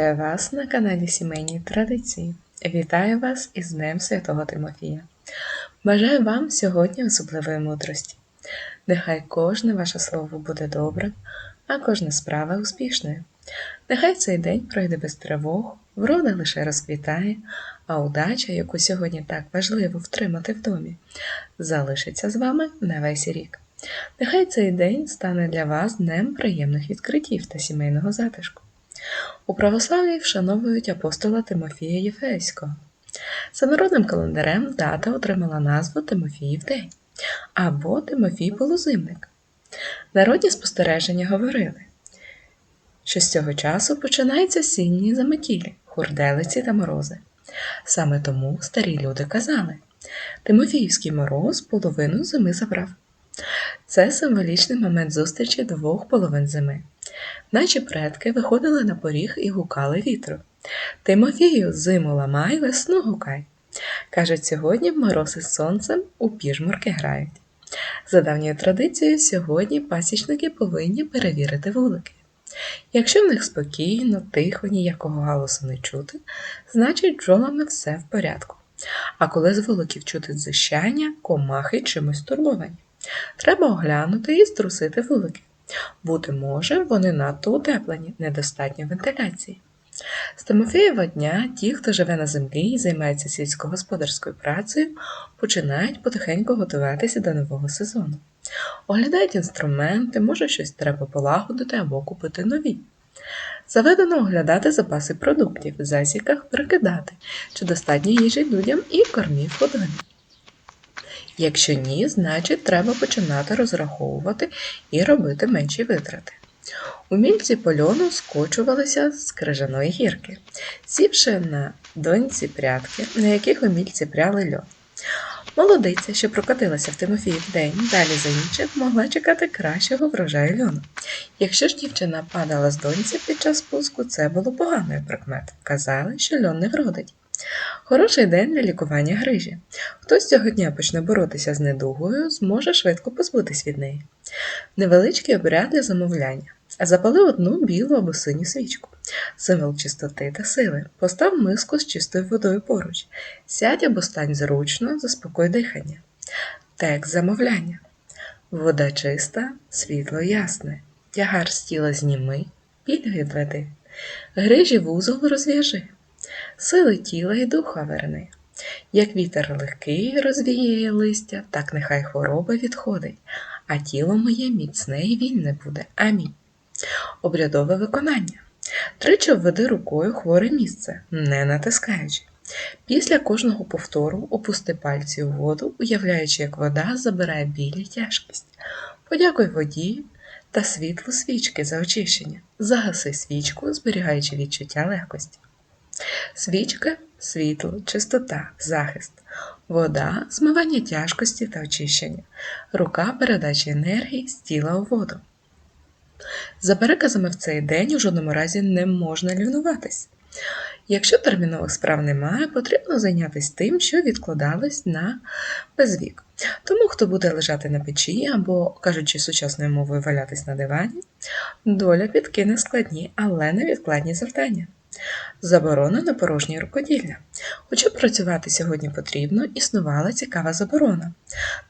Вітаю вас на каналі Сімейні Традиції. Вітаю вас із Днем Святого Тимофія. Бажаю вам сьогодні особливої мудрості. Нехай кожне ваше слово буде добрим, а кожна справа успішною. Нехай цей день пройде без тривог, врода лише розквітає, а удача, яку сьогодні так важливо втримати в домі, залишиться з вами на весь рік. Нехай цей день стане для вас днем приємних відкриттів та сімейного затишку. У православ'ї вшановують апостола Тимофія Єфеського. За народним календарем дата отримала назву Тимофіїв день або Тимофій Полузимник. Народні спостереження говорили, що з цього часу починаються сінні заметілі, хурделиці та морози. Саме тому старі люди казали Тимофіївський мороз половину зими забрав. Це символічний момент зустрічі двох половин зими. Наші предки виходили на поріг і гукали вітру. Тимофію, зиму ламай, весну гукай. Кажуть, сьогодні мороз із сонцем у піжмурки грають. За давньою традицією, сьогодні пасічники повинні перевірити вулики. Якщо в них спокійно, тихо, ніякого галасу не чути, значить бджолами все в порядку. А коли з вуликів чути дзищання, комахи чимось турбовані. Треба оглянути і струсити вулики. Бути може, вони надто утеплені, недостатньо вентиляції. З Тимофієва дня ті, хто живе на землі і займається сільськогосподарською працею, починають потихеньку готуватися до нового сезону. Оглядають інструменти, може щось треба полагодити або купити нові. Заведено оглядати запаси продуктів, засіках прикидати, чи достатньо їжі людям і кормів водою. Якщо ні, значить треба починати розраховувати і робити менші витрати. Умільці польону скочувалися з крижаної гірки, сівши на доньці прядки, на яких умільці пряли льон. Молодиця, що прокотилася в Тимофіїв день далі за інших, могла чекати кращого врожаю льону. Якщо ж дівчина падала з доньці під час спуску, це було поганою прикметою. Казали, що льон не вродить. Хороший день для лікування грижі. Хто з цього дня почне боротися з недугою, зможе швидко позбутись від неї. Невеличкий обряд для замовляння. Запали одну білу або синю свічку, символ чистоти та сили. Постав миску з чистою водою поруч. Сядь або стань зручно, заспокой дихання. Текст замовляння. Вода чиста, світло ясне. Тягар з тіла зніми, біль відведи. Грижі вузол розв'яжи сили тіла і духа верни. Як вітер легкий розвіє листя, так нехай хвороба відходить, а тіло моє міцне і вільне буде. Амінь. Обрядове виконання. Тричі введи рукою хворе місце, не натискаючи. Після кожного повтору опусти пальці у воду, уявляючи, як вода забирає біль і тяжкість. Подякуй воді та світлу свічки за очищення. Загаси свічку, зберігаючи відчуття легкості. Свічка світло, чистота, захист, вода змивання тяжкості та очищення, рука передачі енергії з тіла у воду. За переказами в цей день у жодному разі не можна лінуватись. Якщо термінових справ немає, потрібно зайнятися тим, що відкладалось на безвік. Тому, хто буде лежати на печі або, кажучи сучасною мовою, валятись на дивані, доля підкине складні, але невідкладні завдання. Заборона на порожнє рукоділля. Хоча працювати сьогодні потрібно, існувала цікава заборона.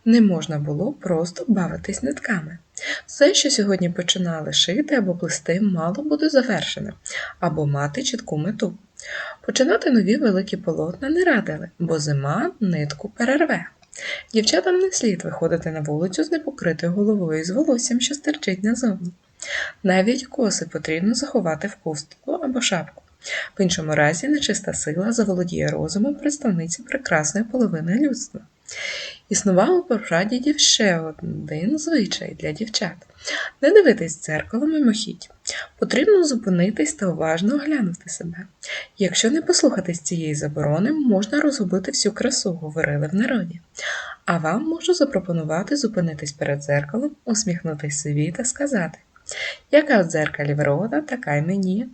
Не можна було просто бавитись нитками. Все, що сьогодні починали шити або плести, мало буде завершене, або мати чітку мету. Починати нові великі полотна не радили, бо зима нитку перерве. Дівчатам не слід виходити на вулицю з непокритою головою і з волоссям, що стирчить назовні. Навіть коси потрібно заховати в хустку або шапку. В іншому разі нечиста сила заволодіє розумом представниці прекрасної половини людства. Існував у прадідів ще один звичай для дівчат не дивитись дзеркало мимохідь. Потрібно зупинитись та уважно оглянути себе. Якщо не послухатись цієї заборони, можна розгубити всю красу, говорили в народі. А вам можу запропонувати зупинитись перед дзеркалом, усміхнутись собі та сказати яка в дзеркалі врода, така й мені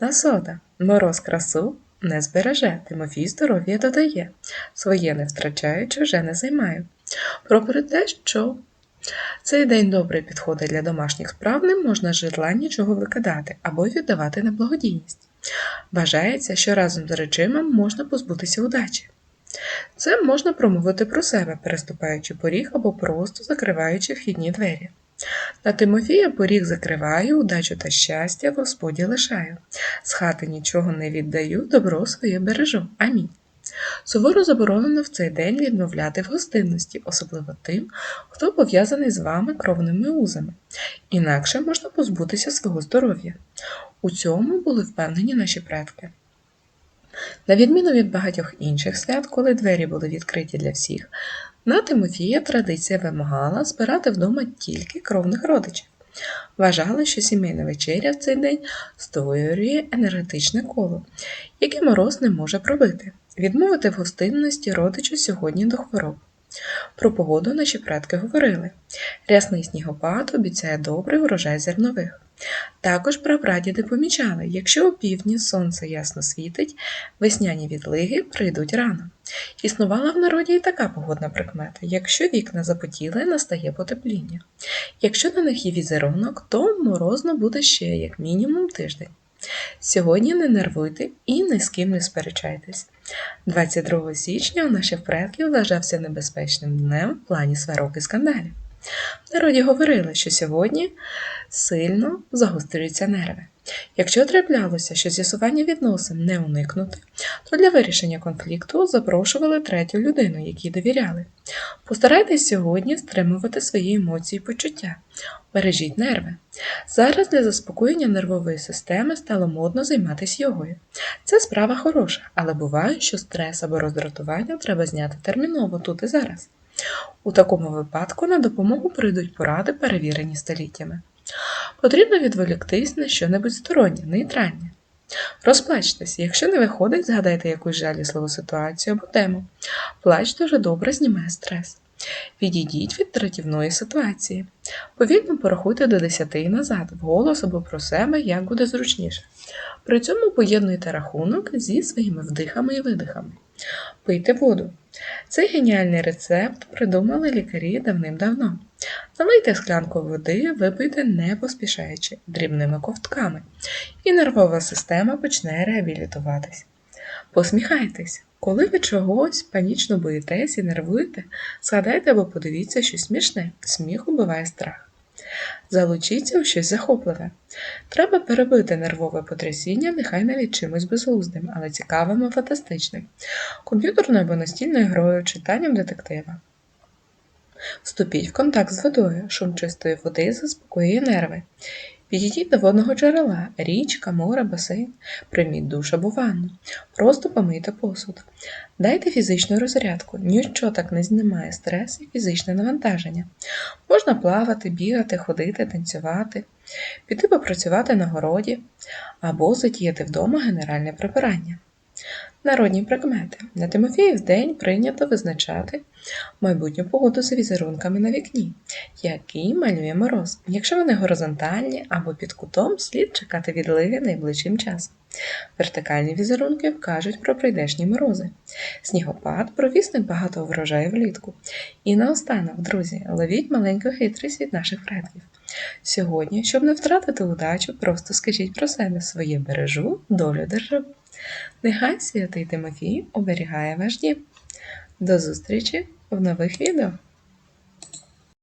насода. Мороз красу не збереже, Тимофій здоров'я додає, своє не втрачаю, чуже не займаю. Про те, що цей день добре підходить для домашніх справ, не можна житла нічого викидати або віддавати на благодійність. Вважається, що разом з режимом можна позбутися удачі. Це можна промовити про себе, переступаючи поріг або просто закриваючи вхідні двері. На Тимофія поріг закриваю, удачу та щастя Господі лишаю. З хати нічого не віддаю, добро своє бережу. Амінь. Суворо заборонено в цей день відмовляти в гостинності, особливо тим, хто пов'язаний з вами кровними узами. Інакше можна позбутися свого здоров'я. У цьому були впевнені наші предки. На відміну від багатьох інших свят, коли двері були відкриті для всіх, на Тимофія традиція вимагала збирати вдома тільки кровних родичів. Вважали, що сімейна вечеря в цей день створює енергетичне коло, яке мороз не може пробити, відмовити в гостинності родичу сьогодні до хвороб. Про погоду наші предки говорили рясний снігопад обіцяє добрий врожай зернових. Також прапрадіди помічали, якщо у півдні сонце ясно світить, весняні відлиги прийдуть рано. Існувала в народі і така погодна прикмета: якщо вікна запотіли, настає потепління. Якщо на них є візерунок, то морозно буде ще як мінімум тиждень. Сьогодні не нервуйте і ні з ким не сперечайтесь. 22 січня у наших предків вважався небезпечним днем в плані сварок і скандалів. В народі говорили, що сьогодні сильно загострюються нерви. Якщо траплялося, що з'ясування відносин не уникнути, то для вирішення конфлікту запрошували третю людину, якій довіряли. Постарайтесь сьогодні стримувати свої емоції і почуття, бережіть нерви. Зараз для заспокоєння нервової системи стало модно займатися йогою. Це справа хороша, але буває, що стрес або роздратування треба зняти терміново тут і зараз. У такому випадку на допомогу прийдуть поради, перевірені століттями. Потрібно відволіктись на що-небудь стороннє, нейтральне. Розплачтесь, якщо не виходить, згадайте якусь жалісливу ситуацію або тему. Плач дуже добре знімає стрес. Відійдіть від тратівної ситуації. Повільно порахуйте до 10 і назад, вголос або про себе, як буде зручніше. При цьому поєднуйте рахунок зі своїми вдихами і видихами. Пийте воду. Цей геніальний рецепт придумали лікарі давним-давно. Налийте склянку води, випийте не поспішаючи, дрібними ковтками, і нервова система почне реабілітуватись. Посміхайтесь. Коли ви чогось панічно боїтесь і нервуєте, згадайте або подивіться щось смішне, сміх убиває страх. Залучіться у щось захопливе. Треба перебити нервове потрясіння, нехай навіть чимось безглуздим, але цікавим і фантастичним, комп'ютерною або настільною грою, читанням детектива. Вступіть в контакт з водою, шум чистої води заспокоює нерви. Підійдіть до водного джерела, річка, море, басейн, прийміть душ або ванну, просто помийте посуд. Дайте фізичну розрядку, нічого так не знімає стрес і фізичне навантаження. Можна плавати, бігати, ходити, танцювати, піти попрацювати на городі або затіяти вдома генеральне прибирання. Народні прикмети. На Тимофіїв день прийнято визначати майбутню погоду за візерунками на вікні, який малює мороз. Якщо вони горизонтальні або під кутом, слід чекати відливи найближчим часом. Вертикальні візерунки вкажуть про прийдешні морози. Снігопад провісник багато врожаю влітку. І наостанок, друзі, ловіть маленьку хитрість від наших предків. Сьогодні, щоб не втратити удачу, просто скажіть про себе своє бережу, долю державу. Нехай святий Тимофій оберігає ваш дім. До зустрічі в нових відео!